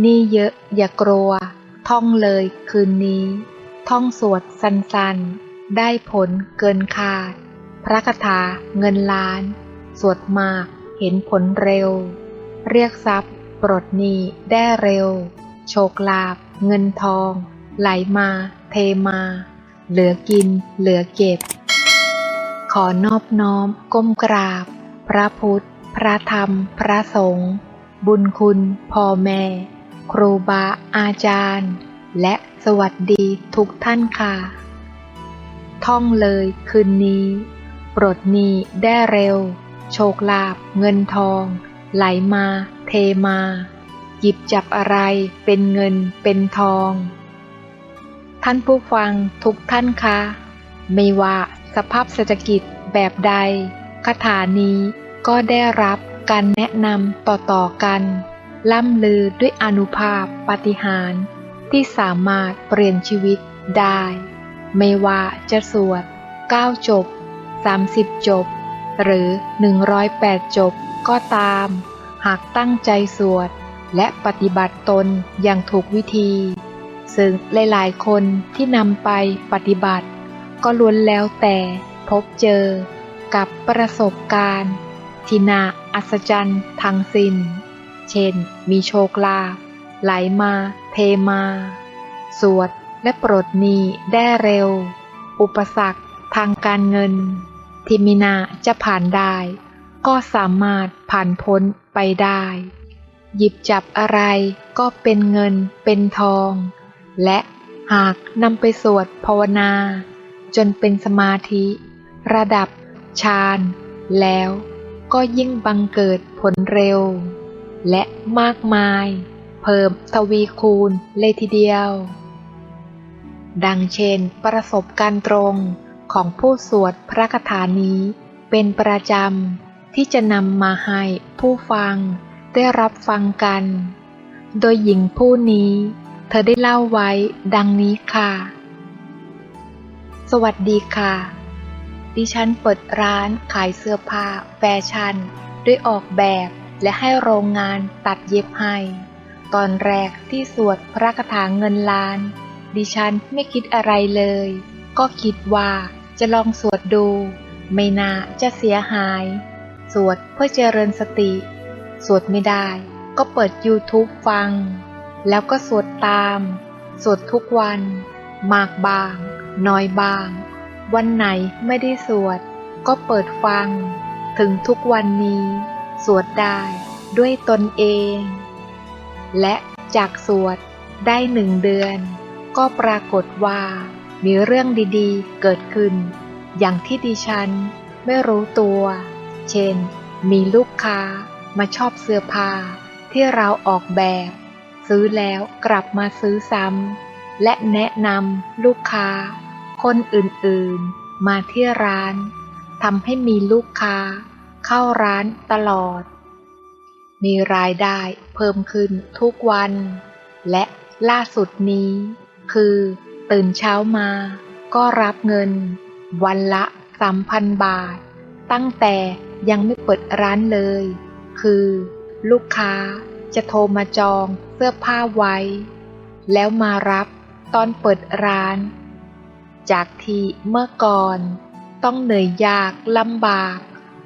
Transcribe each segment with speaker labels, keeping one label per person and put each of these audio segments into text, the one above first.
Speaker 1: นี่เยอะอย่ากลัว ท่องเลยคืนนี้ ท่องสวดสันๆ ได้ผลเกินคาด พระคาถาเงินล้าน สวดมากเห็นผลเร็ว เรียกทรัพย์ ปลดหนี้ได้เร็ว โชคลาภเงินทอง ไหลมาเทมา เหลือกินเหลือเก็บ ขอนอบน้อมก้มกราบ พระพุทธ พระธรรม พระสงฆ์บุญคุณพ่อแม่ ครูบาอาจารย์ และสวัสดีทุกท่านค่ะ ท่องเลยคืนนี้ปลดหนี้ได้เร็ว โชคลาภเงินทอง ไหลมาเทมา หยิบจับอะไรเป็นเงินเป็นทอง ท่านผู้ฟังทุกท่านคะไม่ว่าสภาพเศรษฐกิจแบบใดคาถานี้ก็ได้รับการแนะนำต่อๆกัน ล่ำลือด้วยอนุภาพปฏิหาร ที่สามารถเปลี่ยนชีวิตได้ ไม่ว่าจะสวด 9 จบ 30 จบ หรือ 108 จบก็ตาม หากตั้งใจสวด และปฏิบัติตนอย่างถูกวิธี ซึ่งหลายๆ คนที่นำไปปฏิบัติ ก็ล้วนแล้วแต่พบเจอกับประสบการณ์ ที่น่าอัศจรรย์ทั้งสิน้น เช่น มีโชคลาภไหลมา เทมา สวดและปลดหนี้ได้เร็ว อุปสรรคทางการเงิน ที่มินาจะผ่านได้ ก็สามารถผ่านพ้นไปได้ หยิบจับอะไรก็เป็นเงินเป็นทอง และหากนำไปสวดภาวนา จนเป็นสมาธิ ระดับฌานแล้วก็ยิ่งบังเกิดผลเร็ว และมากมาย เพิ่มทวีคูณเลยทีเดียว ดังเช่นประสบการณ์ตรงของผู้สวดพระคาถานี้เป็นประจำที่จะนำมาให้ผู้ฟังได้รับฟังกัน โดยหญิงผู้นี้ เธอได้เล่าไว้ดังนี้ค่ะ สวัสดีค่ะ ดิฉันเปิดร้านขายเสื้อผ้าแฟชั่น ด้วยออกแบบ และให้โรงงานตัดเย็บให้ ตอนแรกที่สวดพระคาถาเงินล้าน ดิฉันไม่คิดอะไรเลย ก็คิดว่าจะลองสวดดู ไม่น่าจะเสียหาย สวดเพื่อเจริญสติ สวดไม่ได้ก็เปิด YouTube ฟัง แล้วก็สวดตาม สวดทุกวัน มากบาง น้อยบาง วันไหนไม่ได้สวด ก็เปิดฟัง ถึงทุกวันนี้ สวดได้ด้วยตนเอง และจากสวดได้หนึ่งเดือน ก็ปรากฏว่ามีเรื่องดีๆเกิดขึ้น อย่างที่ดิฉันไม่รู้ตัว เช่น มีลูกค้ามาชอบเสื้อผ้าที่เราออกแบบ ซื้อแล้วกลับมาซื้อซ้ำและแนะนำลูกค้า คนอื่นๆ มาที่ร้านทำให้มีลูกค้า เข้าร้านตลอด มีรายได้เพิ่มขึ้นทุกวัน และล่าสุดนี้ คือตื่นเช้ามา ก็รับเงิน วันละสามพันบาท ตั้งแต่ยังไม่เปิดร้านเลย คือ ลูกค้าจะโทรมาจองเสื้อผ้าไว้ แล้วมารับตอนเปิดร้าน จากที่เมื่อก่อน ต้องเหนื่อยยากลำบากก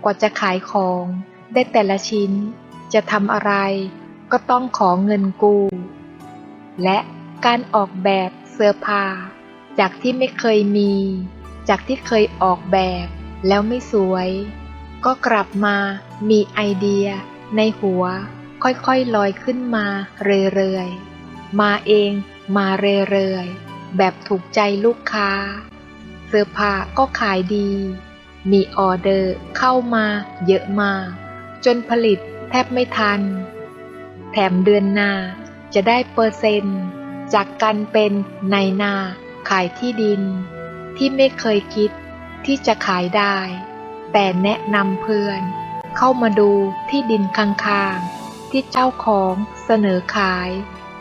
Speaker 1: ว่าจะขายของ ได้แต่ละชิ้น จะทำอะไร ก็ต้องขอเงินกู้ และการออกแบบเสื้อผ้า จากที่ไม่เคยมี จากที่เคยออกแบบแล้วไม่สวย ก็กลับมามีไอเดีย ในหัว ค่อยๆลอยขึ้นมาเรื่อยๆ มาเองมาเรื่อยๆ แบบถูกใจลูกค้า เสื้อผ้าก็ขายดี มีออเดอร์เข้ามาเยอะมา จนผลิตแทบไม่ทัน แถมเดือนนาจะได้เปอร์เซ็นต์ จากการเป็นในนาขายที่ดิน ที่ไม่เคยคิดที่จะขายได้ แต่แนะนำเพื่อน เข้ามาดูที่ดินข้างๆ ที่เจ้าของเสนอขาย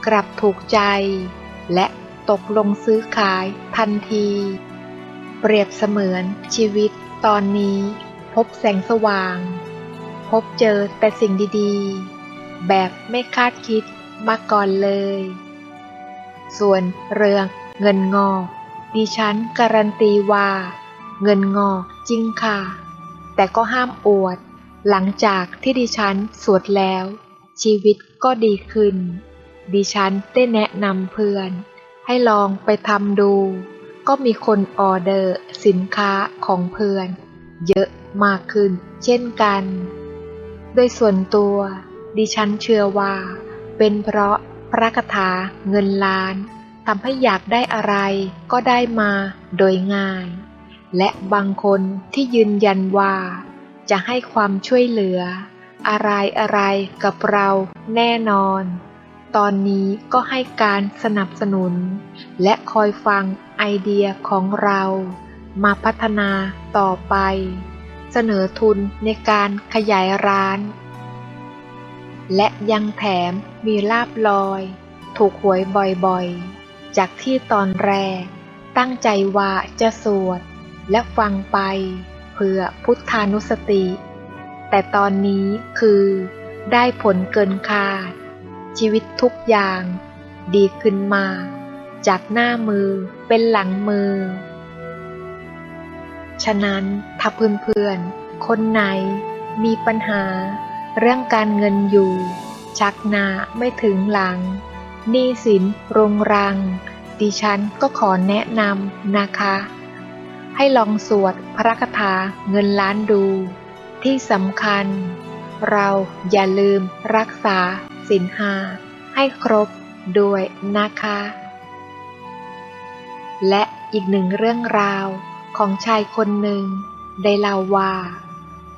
Speaker 1: กลับถูกใจ และตกลงซื้อขายทันที เปรียบเสมือนชีวิต ตอนนี้พบแสงสว่าง พบเจอแต่สิ่งดีๆ แบบไม่คาดคิดมาก่อนเลย ส่วนเรื่องเงินงอกดิฉันการันตีว่า เงินงอกจริงค่ะ แต่ก็ห้ามอวด หลังจากที่ดิฉันสวดแล้ว ชีวิตก็ดีขึ้น ดิฉันได้แนะนำเพื่อน ให้ลองไปทำดู ก็มีคนออเดอร์สินค้าของเพื่อน เยอะมากขึ้นเช่นกัน โดยส่วนตัว ดิฉันเชื่อว่า เป็นเพราะพระคาถาเงินล้านทำให้อยากได้อะไรก็ได้มาโดยง่าย และบางคนที่ยืนยันว่า จะให้ความช่วยเหลือ อะไรอะไรกับเราแน่นอน ตอนนี้ก็ให้การสนับสนุน และคอยฟังไอเดียของเรา มาพัฒนาต่อไป เสนอทุนในการขยายร้าน และยังแถมมีลาบลอย ถูกหวยบ่อยๆ จากที่ตอนแรก ตั้งใจว่าจะสวด และฟังไป เพื่อพุทธานุสติ แต่ตอนนี้คือได้ผลเกินคาด ชีวิตทุกอย่าง ดีขึ้นมา จากหน้ามือเป็นหลังมือ ฉะนั้นถ้าเพื่อนๆ คนไหนมีปัญหา เรื่องการเงินอยู่ ชักหน้าไม่ถึงหลังหนี้สินรงรัง ดิฉันก็ขอแนะนำนะคะ ให้ลองสวดพระคาถาเงินล้านดู ที่สำคัญ เราอย่าลืมรักษา สินหาให้ครบด้วยนะคะ และอีกหนึ่งเรื่องราวของชายคนหนึ่งได้เล่าว่า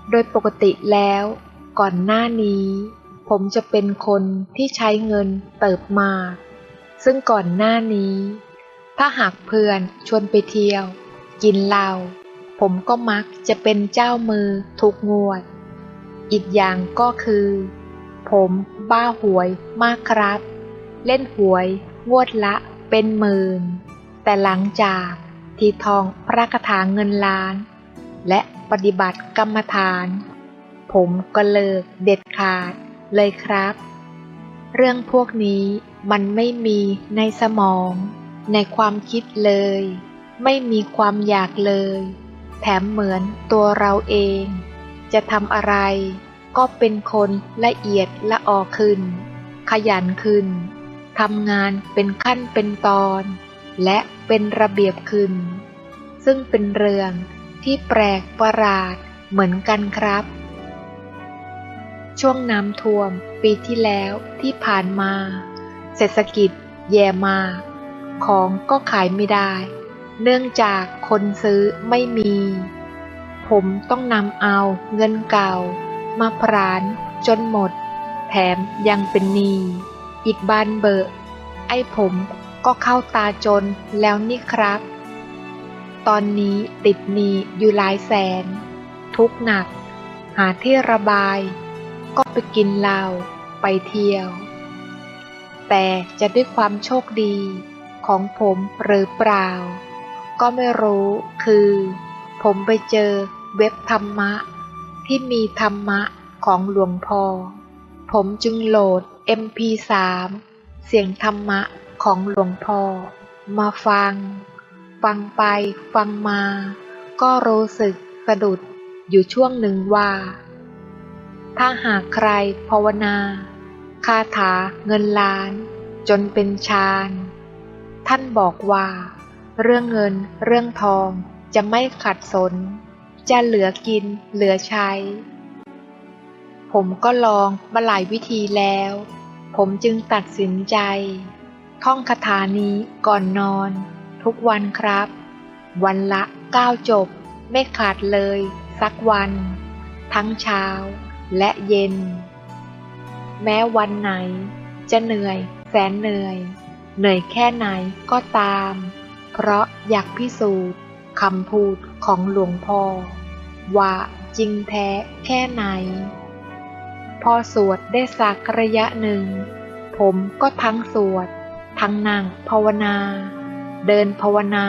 Speaker 1: โดยปกติแล้วก่อนหน้านี้ ผมจะเป็นคนที่ใช้เงินเติบมาก ซึ่งก่อนหน้านี้ ถ้าหากเพื่อนชวนไปเที่ยว กินเหล้าผมก็มักจะเป็นเจ้ามือทุกงวด อีกอย่างก็คือ ผม บ้าหวยมากครับ เล่นหวย งวดละเป็นหมื่น แต่หลังจากที่ทองพระคาถาเงินล้าน และปฏิบัติกรรมฐาน ผมก็เลิกเด็ดขาดเลยครับ เรื่องพวกนี้มันไม่มีในสมอง ในความคิดเลย ไม่มีความอยากเลย แถมเหมือนตัวเราเอง จะทำอะไร ก็เป็นคนละเอียดละออขึ้น ขยันขึ้นทำงานเป็นขั้นเป็นตอน และเป็นระเบียบขึ้น ซึ่งเป็นเรื่องที่แปลกประหลาดเหมือนกันครับ ช่วงน้ำท่วมปีที่แล้วที่ผ่านมา เศรษฐกิจแย่มาก ของก็ขายไม่ได้ เนื่องจากคนซื้อไม่มี ผมต้องนำเอาเงินเก่า มาพรานจนหมด แถมยังเป็นหนี้อีกบานเบอะไอ้ผมก็เข้าตาจนแล้วนี่ครับ ตอนนี้ติดหนี้อยู่หลายแสน ทุกหนัก หาที่ระบาย ก็ไปกินเหล้าไปเที่ยว แต่จะด้วยความโชคดีของผมหรือเปล่า ก็ไม่รู้คือ ผมไปเจอเว็บธรรมะ ที่มีธรรมะของหลวงพ่อ ผมจึงโหลด MP3 เสียงธรรมะของหลวงพ่อ มาฟัง ฟังไปฟังมา ก็รู้สึกสะดุดอยู่ช่วงหนึ่งว่า ถ้าหากใครภาวนา คาถาเงินล้าน จนเป็นฌาน ท่านบอกว่า เรื่องเงินเรื่องทองจะไม่ขัดสน จะเหลือกินเหลือใช้ ผมก็ลองมาหลายวิธีแล้ว ผมจึงตัดสินใจ ท่องคาถานี้ก่อนนอน ทุกวันครับ วันละเก้าจบ ไม่ขาดเลย สักวัน ทั้งเช้าและเย็น แม้วันไหน จะเหนื่อยแสนเหนื่อย เหนื่อยแค่ไหนก็ตาม เพราะอยากพิสูจน์คำพูดของหลวงพ่อ ว่าจริงแท้แค่ไหน พอสวดได้สักระยะหนึ่ง ผมก็ทั้งสวด ทั้งนั่งภาวนา เดินภาวนา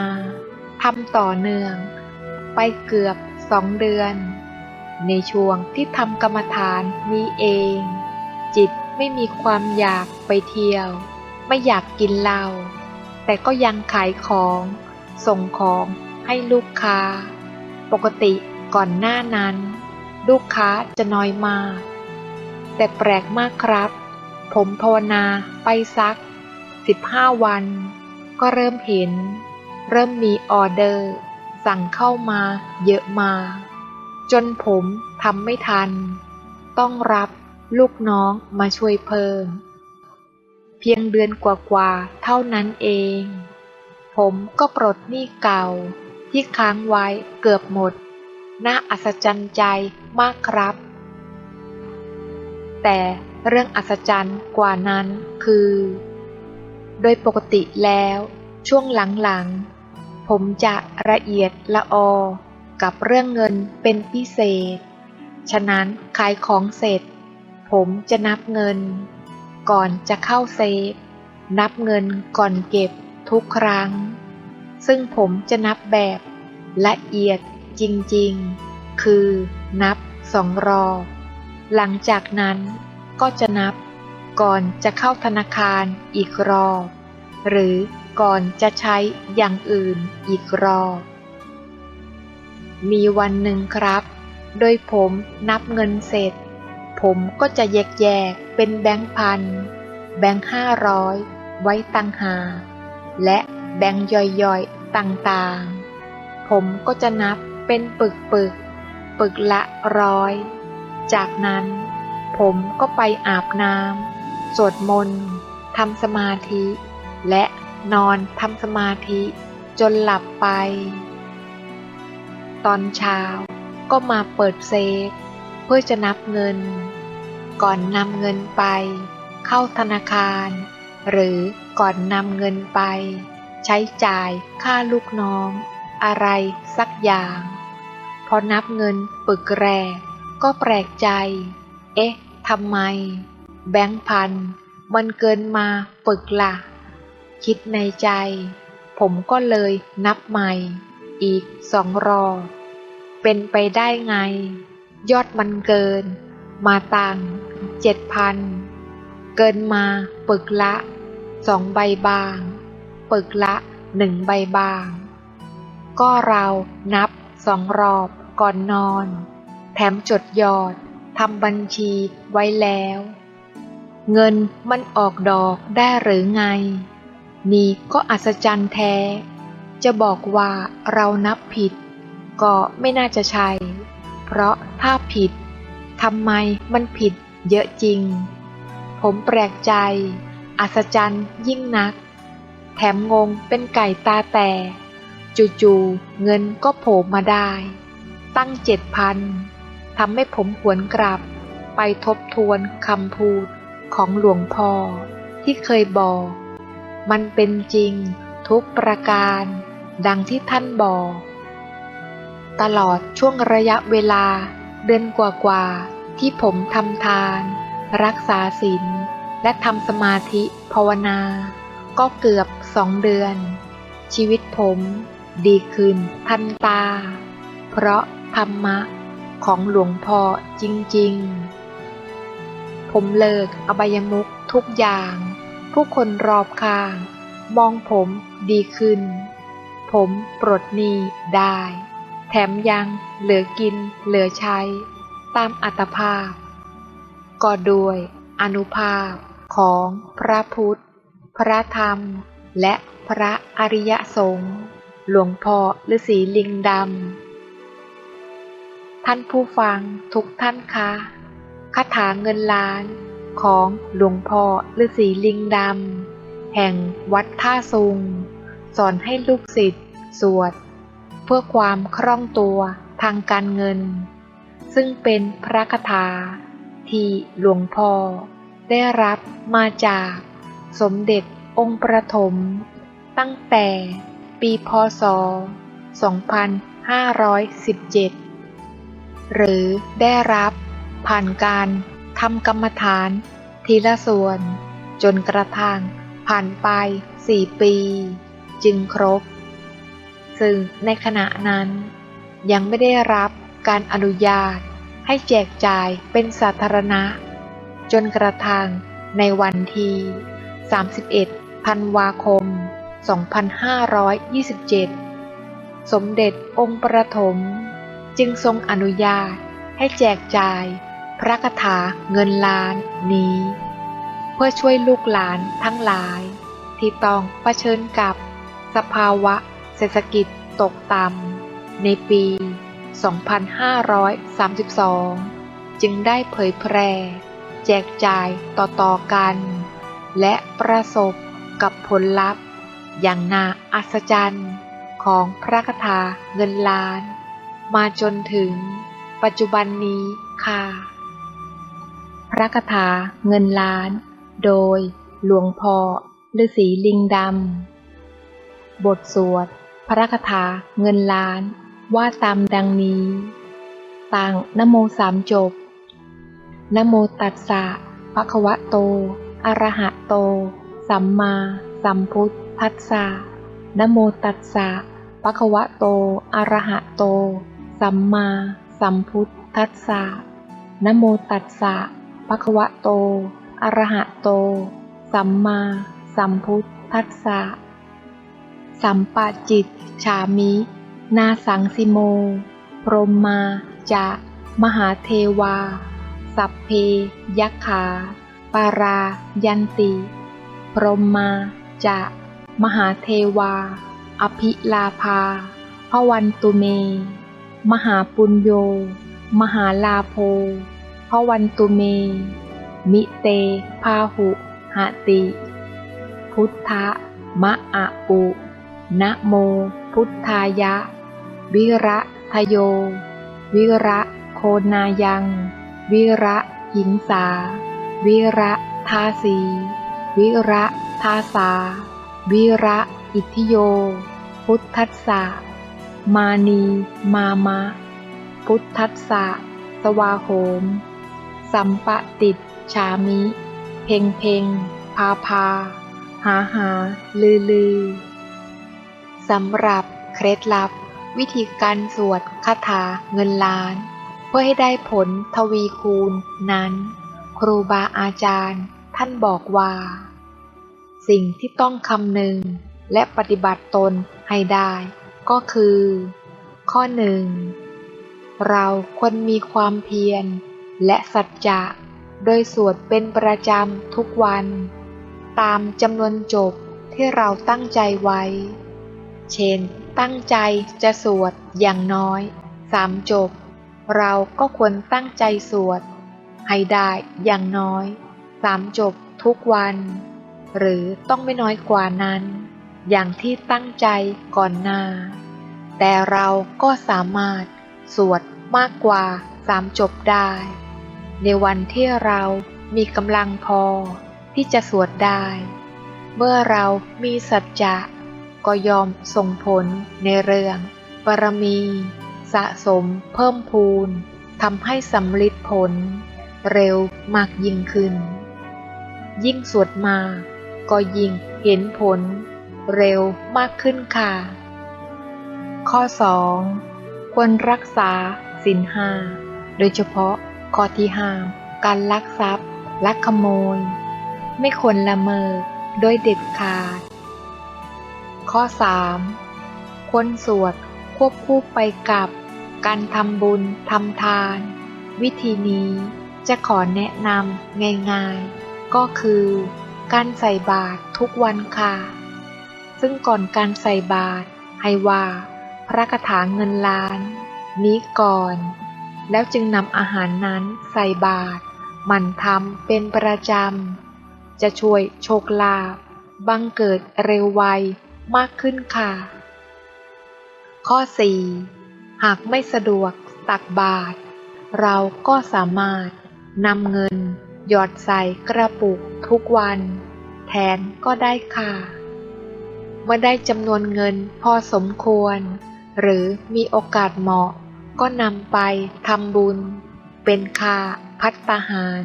Speaker 1: ทำต่อเนื่อง ไปเกือบสองเดือน ในช่วงที่ทำกรรมฐานนี้เองจจิตไม่มีความอยากไปเที่ยว ไม่อยากกินเหล้าแต่ก็ยังขายของ ส่งของให้ลูกค้า ปกติ ก่อนหน้านั้น ลูกค้าจะน้อยมาก แต่แปลกมากครับ ผมภาวนาไปสัก 15 วัน ก็เริ่มเห็น เริ่มมีออเดอร์ สั่งเข้ามาเยอะมา จนผมทำไม่ทัน ต้องรับลูกน้องมาช่วยเพิ่ม เพียงเดือนกว่าๆเท่านั้นเอง ผมก็ปลดหนี้เก่าที่ค้างไว้เกือบหมด น่าอัศจรรย์ใจมากครับ แต่เรื่องอัศจรรย์กว่านั้นคือ โดยปกติแล้วช่วงหลังๆ ผมจะละเอียดละออกับเรื่องเงินเป็นพิเศษ ฉะนั้นขายของเสร็จ ผมจะนับเงิน ก่อนจะเข้าเซฟ นับเงินก่อนเก็บทุกครั้ง ซึ่งผมจะนับแบบละเอียด จริงๆ คือ นับสองรอบหลังจากนั้นก็จะนับ ก่อนจะเข้าธนาคารอีกรอบหรือก่อนจะใช้อย่างอื่นอีกรอบมีวันหนึ่งครับ โดยผมนับเงินเสร็จ ผมก็จะแยกแยกเป็นแบงค์พัน แบงค์ห้าร้อยไว้ตังหา และแบงค์ย่อยๆต่างๆ ผมก็จะนับ เป็นปึกปึกๆปึกละร้อย จากนั้นผมก็ไปอาบน้ำสวดมนต์ทำสมาธิ และนอนทำสมาธิจนหลับไป ตอนเช้าก็มาเปิดเซฟเพื่อจะนับเงิน ก่อนนำเงินไป เข้าธนาคาร หรือก่อนนำเงินไป ใช้จ่ายค่าลูกน้อง อะไรสักอย่าง พอนับเงินปึกแรก็แปลกใจ เอ๊ะทำไม แบงค์พัน มันเกินมาปึกละ่ะ คิดในใจ ผมก็เลยนับใหม่ อีกสองรอ เป็นไปได้ไง ยอดมันเกิน มาตังเจ็ดพัน เกินมาปึกละสองใบบาง ปึกละหนึ่งใบบาง ก็เรานับ สองรอบก่อนนอน แถมจดยอดทำบัญชีไว้แล้ว เงินมันออกดอกได้หรือไง นี่ก็อัศจรรย์แท้ จะบอกว่าเรานับผิด ก็ไม่น่าจะใช่ เพราะถ้าผิดทำไมมันผิดเยอะจริง ผมแปลกใจ อัศจรรย์ยิ่งนัก แถมงงเป็นไก่ตาแต่ จู่ๆเงินก็โผล่มาได้ ตั้งเจ็ดพันทำให้ผมหวนกลับ ไปทบทวนคำพูดของหลวงพ่อที่เคยบอก มันเป็นจริงทุกประการ ดังที่ท่านบอก ตลอดช่วงระยะเวลาเดือนกว่าๆที่ผมทำทาน รักษาศีลและทำสมาธิภาวนา ก็เกือบสองเดือน ชีวิตผม ดีขึ้นทันตา เพราะธรรมะของหลวงพ่อจริงๆ ผมเลิกอบายมุขทุกอย่าง ผู้คนรอบข้าง มองผมดีขึ้น ผมปลดหนี้ได้ แถมยังเหลือกินเหลือใช้ ตามอัตภาพ ก็ด้วยอนุภาพของพระพุทธ พระธรรม และพระอริยสงฆ์ หลวงพ่อฤาษีลิงดำ ท่านผู้ฟังทุกท่านคะคาถาเงินล้านของหลวงพ่อฤาษีลิงดำ แห่งวัดท่าซุง สอนให้ลูกศิษย์สวด เพื่อความคล่องตัวทางการเงิน ซึ่งเป็นพระคาถาที่หลวงพ่อได้รับมาจากสมเด็จองค์ประถม ตั้งแต่ ปี พศ 2517 หรือได้รับผ่านการทำกรรมฐานทีละส่วน จนกระทั่งผ่านไปสี่ปี จึงครบ ซึ่งในขณะนั้นยังไม่ได้รับการอนุญาตให้แจกจ่ายเป็นสาธารณะ จนกระทั่งในวันที่ 31 ธันวาคม 2527 สมเด็จองค์ประถม จึงทรงอนุญาตให้แจกจ่ายพระคาถาเงินล้านนี้ เพื่อช่วยลูกหลานทั้งหลาย ที่ต้องเผชิญกับสภาวะเศรษฐกิจตกต่ำในปี 2532 จึงได้เผยแพร่แจกจ่ายต่อๆกัน และประสบกับผลลัพธ์ อย่างน่าอัศจรรย์ของพระคาถาเงินล้าน มาจนถึงปัจจุบันนี้ค่ะ พระคาถาเงินล้าน โดยหลวงพ่อฤาษีลิงดำ บทสวด พระคาถาเงินล้านว่าตามดังนี้ ต่างนโมสามจบนโมตัสสะภะคะวะโต อะระหะโต สัมมาสัมพุทธ พัสสะนโมตัสสะภะคะวะโต อะระหะโต สัมมาสัมพุทธัสสะนโมตัสสะภะคะวะโต อะระหะโต สัมมาสัมพุทธัสสะ สัมปะจิตฉามิ นาสังสิโม พรมมาจะ มหาเทวา สัพเพยักขา ปารายันติ พรมมาจะ มหาเทวา อภิลาภาพวันตุเม มหาปุญโย มหาลาโภพวันตุเม มิเตพาหุหติ พุทธะมะอะปุนะโม พุทธายะ วิระทโย วิระโคนายัง วิระหิงสา วิระทาสี วิระทาสา วิระอิทธิโย พุทธัสสะ มานี มามะ พุทธัสสะ สวาโหม สัมปะติดฉามิ เพ่งเพ่งพาพา หาหา ลือลือ สำหรับเคล็ดลับ วิธีการสวดคาถาเงินล้าน เพื่อให้ได้ผลทวีคูณนั้น ครูบาอาจารย์ท่านบอกว่า สิ่งที่ต้องคำนึงและปฏิบัติตนให้ได้ ก็คือ ข้อหนึ่งเราควรมีความเพียร และสัจจะ โดยสวดเป็นประจำทุกวัน ตามจำนวนจบที่เราตั้งใจไว้ เช่น ตั้งใจจะสวดอย่างน้อยสามจบ เราก็ควรตั้งใจสวด ให้ได้อย่างน้อยสามจบทุกวัน หรือต้องไม่น้อยกว่านั้น อย่างที่ตั้งใจก่อนหน้าแต่เราก็สามารถสวดมากกว่าสามจบได้ ในวันที่เรามีกำลังพอที่จะสวดได้ เมื่อเรามีสัจจะก็ยอมส่งผลในเรื่องบารมี สะสมเพิ่มพูนทำให้สำลิดผล เร็วมากยิ่งขึ้น ยิ่งสวดมาก ก็ยิ่งเห็นผลเร็วมากขึ้นค่ะ ข้อ 2 ควรรักษาสินห้าโดยเฉพาะข้อที่ห้ามการลักทรัพย์ ลักขโมย ไม่ควรละเมอโดยเด็ดขาด ข้อ 3. ควรสวดควบคู่ไปกับการทำบุญทำทาน วิธีนี้จะขอแนะนำง่ายๆ ก็คือ การใส่บาตรทุกวันค่ะ ซึ่งก่อนการใส่บาตรให้ว่า พระคาถาเงินล้าน นี้ก่อน แล้วจึงนำอาหารนั้นใส่บาตรหมั่นทำเป็นประจำ จะช่วยโชคลาภบังเกิดเร็วไวมากขึ้นค่ะ ข้อ 4. หากไม่สะดวกตักบาตรเราก็สามารถนำเงิน หยอดใส่กระปุกทุกวัน แทนก็ได้ค่ะ เมื่อได้จำนวนเงินพอสมควร หรือมีโอกาสเหมาะ ก็นำไปทำบุญ เป็นค่าพัตตาหาร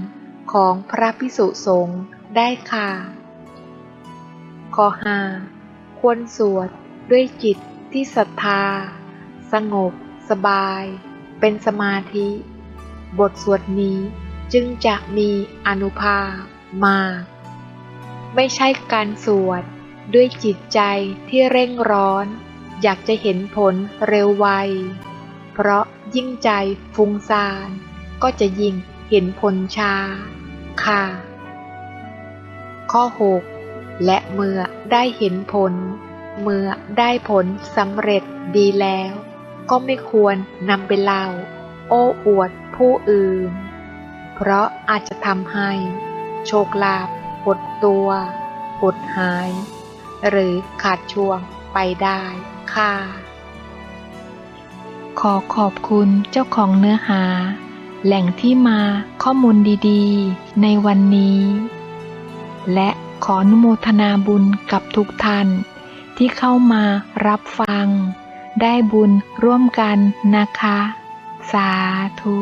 Speaker 1: ของพระพิสุสงฆ์ได้ค่ะข้อ 5. ควรสวดด้วยจิตที่ศรัทธา สงบ สบาย เป็นสมาธิ บทสวดนี้ จึงจะมีอนุภาพมากไม่ใช่การสวดด้วยจิตใจที่เร่งร้อน อยากจะเห็นผลเร็วไว เพราะยิ่งใจฟุ้งซ่าน ก็จะยิ่งเห็นผลช้าค่ะ ข้อ 6 และเมื่อได้เห็นผล เมื่อได้ผลสำเร็จดีแล้ว ก็ไม่ควรนำไปเล่า โอ้อวดผู้อื่น เพราะอาจจะทำให้ โชคลาภหดตัวหดหาย หรือขาดช่วงไปได้ค่ะ ขอขอบคุณเจ้าของเนื้อหา แหล่งที่มาข้อมูลดีๆ ในวันนี้ และขออนุโมทนาบุญกับทุกท่านที่เข้ามารับฟัง ได้บุญร่วมกันนะคะ สาธุ